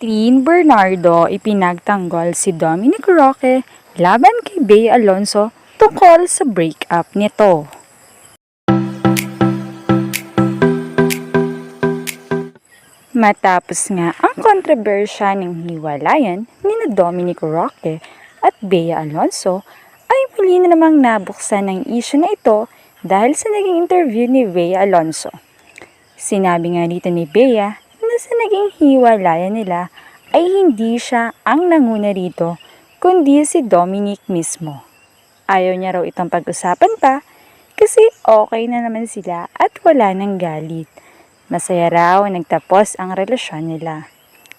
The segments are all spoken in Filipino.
Teen Bernardo ipinagtanggol si Dominic Roque laban kay Bea Alonso tungkol sa breakup nito. Matapos nga ang kontrobersya ng hiwalayan ni na Dominic Roque at Bea Alonso ay muli na namang nabuksan ang issue na ito dahil sa naging interview ni Bea Alonso. Sinabi nga dito ni Bea sa naging hiwalayan nila ay hindi siya ang nanguna rito kundi si Dominic mismo. Ayaw niya raw itong pag-usapan pa kasi okay na naman sila at wala nang galit. Masaya raw nagtapos ang relasyon nila.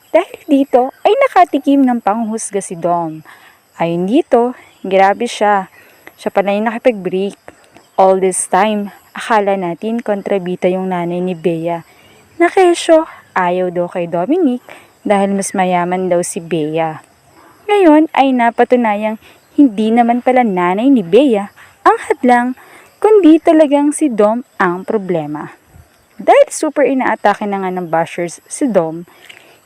Dahil dito ay nakatikim ng panghusga si Dom. Ayon dito, grabe siya. Siya pala yung nakipag-break. All this time, akala natin kontrabita yung nanay ni Bea. Na kesyo, ayaw daw kay Dominic dahil mas mayaman daw si Bea. Ngayon ay napatunayang hindi naman pala nanay ni Bea ang hadlang, kundi talagang si Dom ang problema. Dahil super inaatake na nga ng bashers si Dom,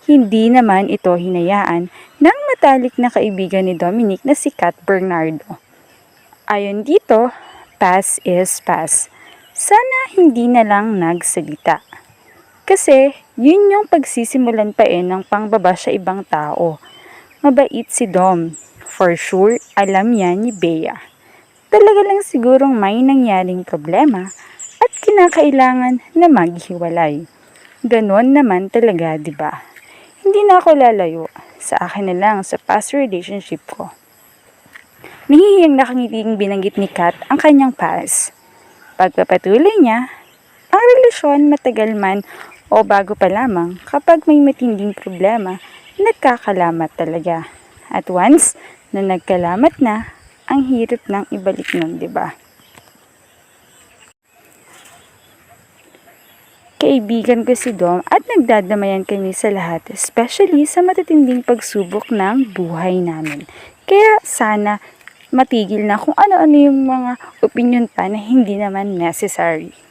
hindi naman ito hinayaan ng matalik na kaibigan ni Dominic na si Kat Bernardo. Ayon dito, pass is pass. Sana hindi na lang nagsalita. Kasi yun yung pagsisimulan pa eh ng pangbaba sa ibang tao. Mabait si Dom. For sure, alam yan ni Bea. Talaga lang sigurong may nangyaring problema at kinakailangan na maghiwalay. Ganon naman talaga, di ba? Hindi na ako lalayo. Sa akin na lang sa past relationship ko. Nahihiyang nakangiting binanggit ni Kat ang kanyang past. Pagpapatuloy niya, ang relasyon matagal man o bago pa lamang kapag may matinding problema, nagkakalamat talaga. At once na nagkalamat na, ang hirap ng ibalik nun, di ba? Kaibigan ko si Dom at nagdadamayan kami sa lahat, especially sa matitinding pagsubok ng buhay namin. Kaya sana matigil na kung ano-ano yung mga opinion pa na hindi naman necessary.